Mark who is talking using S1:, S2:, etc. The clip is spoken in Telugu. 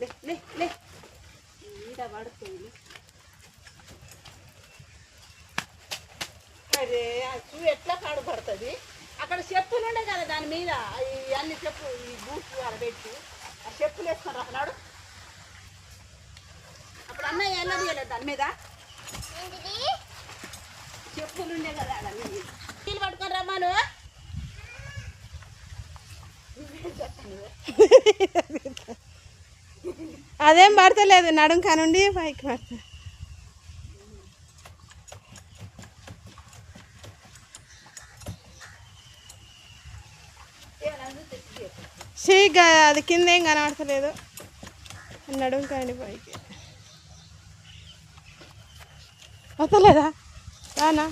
S1: లే లే లే. ఈడ పడుతుంది.
S2: అదే చూ ఎట్లా కాడు పడుతుంది అక్కడ చెప్పులు ఉండే కదా దాని మీద. అన్ని చెప్పు ఈ బూట్ అక్కడ పెట్టి. ఆ చెప్పులు వేసుకొని రాన్నాడు అప్పుడు అన్నయ్య ఎలా తీయలేదు దాని మీద. చెప్పులు ఉండే కదా ఆడ అన్ని మీద. నీళ్ళు పట్టుకొని రమ్మాను
S3: అదేం పడతలేదు నడుం కానుండి పైకి పడతా. చీగా అది కింద ఏం కనబడతలేదు. నడుం కాండి పైకి. వస్తలేదా రానా?